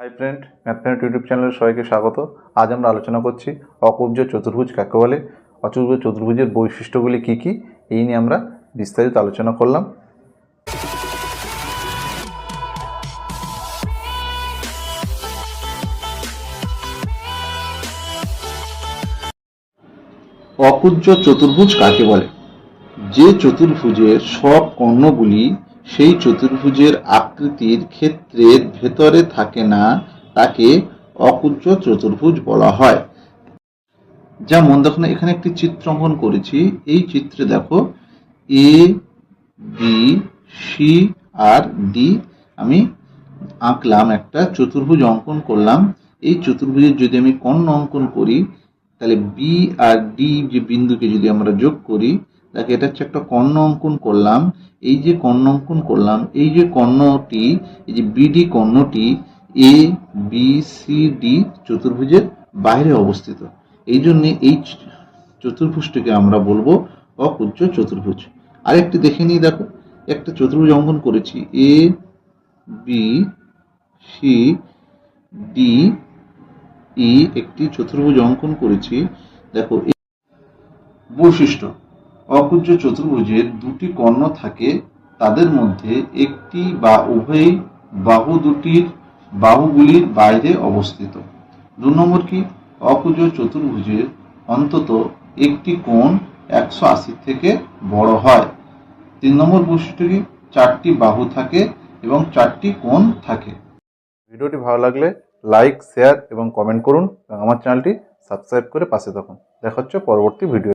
Hi friend mathematic YouTube চ্যানেলের সবাইকে স্বাগত। আজ আমরা আলোচনা করছি অকুব্জ চতুর্ভুজ কাকে বলে? অচতুর্ভুজ চতুর্ভুজের বৈশিষ্ট্যগুলি কী কী? এই নিয়ে আমরা বিস্তারিত আলোচনা করলাম। অকুজ্জ চতুর্ভুজ কাকে বলে? যে চতুর্ভুজের সব কর্ণগুলি সেই চতুর্ভুজের আকৃতির ক্ষেত্রের ভেতরে থাকে না, তাকে অকুজ্জ চতুর্ভুজ বলা হয়। যেমন দেখো না, এখানে একটি চিত্র অঙ্কন করেছি। এই চিত্রে দেখো এ বি সি আর ডি আমি আঁকলাম একটা চতুর্ভুজ অঙ্কন করলাম। এই চতুর্ভুজের যদি আমি কর্ণ অঙ্কন করি, তাহলে বি আর ডি যে বিন্দুকে যদি আমরা যোগ করি তাকে এটা হচ্ছে একটা কর্ণ অঙ্কন করলাম। এই যে কর্ণ অঙ্কন করলাম, এই যে কর্ণটি, এই যে বিডি কর্ণটি এ বি সি ডি চতুর্ভুজের বাইরে অবস্থিত। এই জন্যে এই চতুর্ভুজটিকে আমরা বলব অকুজ্জ চতুর্ভুজ। আরেকটি দেখে নিই, দেখো, একটা চতুর্ভুজ অঙ্কন করেছি। A B C D E একটি চতুর্ভুজ অঙ্কন করেছি। দেখো বৈশিষ্ট্য। অকুজ্জ চতুর্ভুজের দুটি কর্ণ থাকে, তাদের মধ্যে একটি বা উভয়ই বাহু দুটির বাহুগুলির বাইরে অবস্থিত। দু নম্বর কি? অকুজ চতুর্ভুজের অন্তত একটি কোণ একশো আশি থেকে বড় হয়। তিন নম্বর বৈশিষ্ট্য কি? চারটি বাহু থাকে এবং চারটি কোণ থাকে। ভিডিওটি ভালো লাগলে লাইক, শেয়ার এবং কমেন্ট করুন আমার চ্যানেলটি সাবস্ক্রাইব করে পাশে থাকুন। দেখা হচ্ছে পরবর্তী ভিডিও